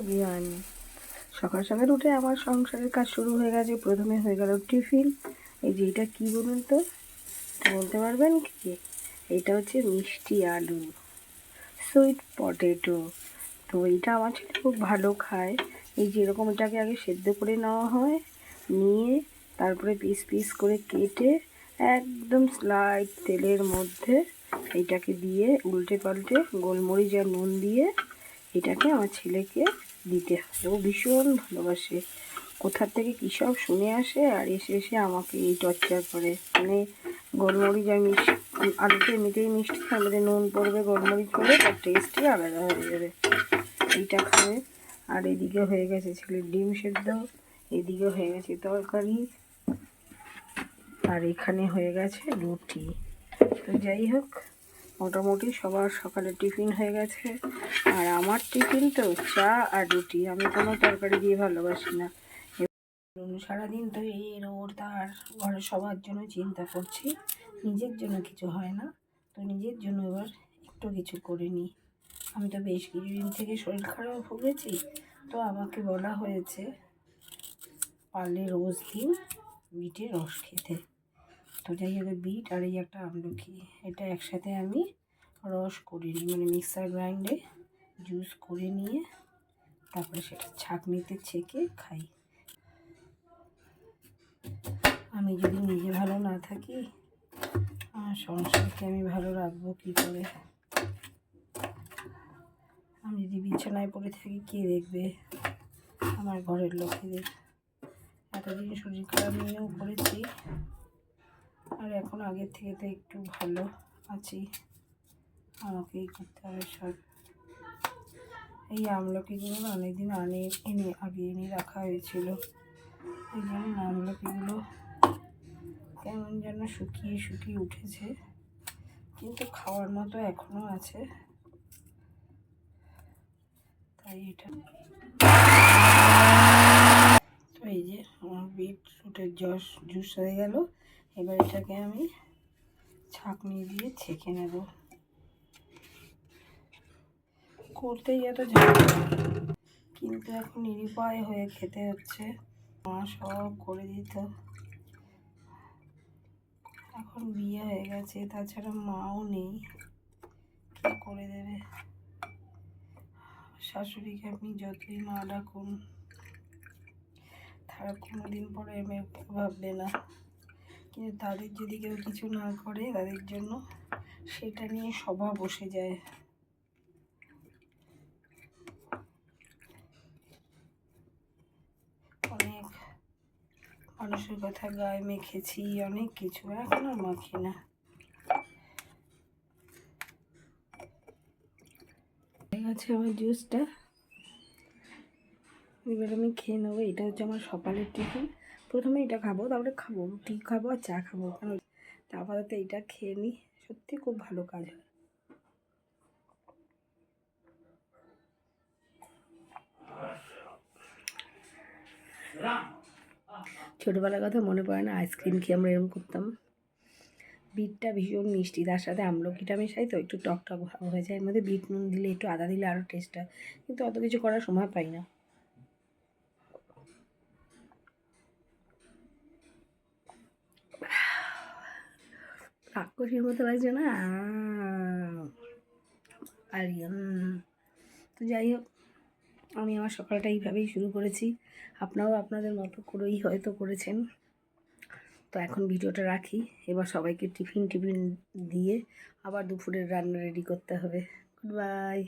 Everyone সকাল সকাল উঠে আমার সংসারের কাজ শুরু হয়ে গেছে। প্রথমে হয়ে গেল টিফিন। এই যে এটা কী বলুন তো? বলতে পারবেন কি? এটা হচ্ছে মিষ্টি আলু সুইট পটেটো তো এটা আমার ছেলে খুব ভালো খায়। এই যে এরকম এটাকে আগে সেদ্ধ করে নেওয়া হয়, নিয়ে তারপরে পিস পিস করে কেটে একদম স্লাইড তেলের মধ্যে এইটাকে দিয়ে উল্টে পাল্টে গোলমরিচ আর নুন দিয়ে এটাকে আমার ছেলেকে দিতে হয় ও ভীষণ ভালোবাসে। কোথার থেকে কী সব শুনে আসে আর এসে এসে আমাকে এই টর্চার করে। মানে গোলমরিচ আর মিষ্টি, আলুতে এমনিতেই মিষ্টি মধ্যে নুন পড়বে, গোলমরিচ পড়বে তার টেস্টই আলাদা হয়ে যাবে। এইটা খাবে। আর এদিকে হয়ে গেছে ছেলের ডিম সেদ্ধ, এদিকে হয়ে গেছে তরকারি। আর এখানে হয়ে গেছে রুটি। তো যাই হোক মোটামুটি সবার সকালে টিফিন হয়ে গেছে। আর আমার টিফিন তো চা আর রুটি। আমি কোনো তরকারি দিয়ে ভালোবাসি না। সারাদিন তো এই রোড তার ঘরে সবার জন্য চিন্তা করছি। নিজের জন্য কিছু হয় না। তো নিজের জন্য এবার একটু কিছু করে নিই। আমি তো বেশ কিছুদিন থেকে শরীর খারাপ ভুগেছি। তো আমাকে বলা হয়েছে পারলে রোজ দিন বিটের রস খেতে। যাই হোক বিট আর এই একটা আমলকি এটা একসাথে আমি রস করে নিই মানে মিক্সার গ্রাইন্ডে জুস করে নিয়ে তারপরে সেটা ছাঁকনিতে ছেঁকে খাই। আমি যদি নিজে ভালো না থাকি, আমার সংসারকে আমি ভালো রাখব কী করে? আমি যদি বিছানায় পড়ে থাকি, কে দেখবে? আমার ঘরের লোকেদের। এতদিন শরীর খারাপ নিয়েও করেছি এখন আগের থেকে তো একটু ভালো আছি। আমাকেই করতে হবে সব। এই আমলকিগুলো অনেকদিন আনে, এনে আগে এনে রাখা হয়েছিল। এই জন্য আমলকিগুলো কেমন যেন শুকিয়ে শুকিয়ে উঠেছে। কিন্তু খাওয়ার মতো এখনও আছে। তাই এটা। তো এই যে, আমার বিটরুটের জস, জুস হয়ে গেল। এবার এটাকে আমি ছাঁকনি দিয়ে ছেঁকে নেব। করতেই এত ঝামেলা। কিন্তু এখন নিরুপায় হয়ে খেতে হচ্ছে। মা সব করে দিত। এখন বিয়ে হয়ে গেছে, তাছাড়া মাও নেই। কে করে দেবে? শাশুড়িকে আপনি যতই মা ডাকুন, তারা কোনোদিন পরে এমএ ভাববে না। কিন্তু তাদের যদি কেউ কিছু না করে তাদের জন্য সেটা নিয়ে সভা বসে যায়। অনেক মানুষের কথা গায়ে মেখেছি, অনেক কিছু এখন আর মাখি না। আমার জুসটা। এবার আমি খেয়ে নেব, এটা হচ্ছে আমার সকালের টিফিন। প্রথমে এটা খাব, তারপরে খাব, রুটি খাব আর চা খাব। কারণ তারপরে তো এইটা খেয়ে নিই, সত্যি খুব ভালো কাজ হয়। ছোটোবেলার কথা মনে পড়ে না, আইসক্রিম খেয়ে আমরা এরকম করতাম। বিটটা ভীষণ মিষ্টি, তার সাথে আমলকিটা মেশাই তো, একটু টক টক হয়ে যায়, এর মধ্যে বিট নুন দিলে একটু আদা দিলে আরও টেস্ট হয়। কিন্তু অত কিছু করার সময় পাই না। রাক্ষসীর মতো লাগছে না আর তো যাই হোক, আমি আমার সকালটা এইভাবেই শুরু করেছি। আপনারাও আপনাদের মতো করেই হয়তো করেছেন। তো এখন ভিডিওটা রাখি। এবার সবাইকে টিফিন টিফিন দিয়ে আবার দুপুরের রান্না রেডি করতে হবে। Good bye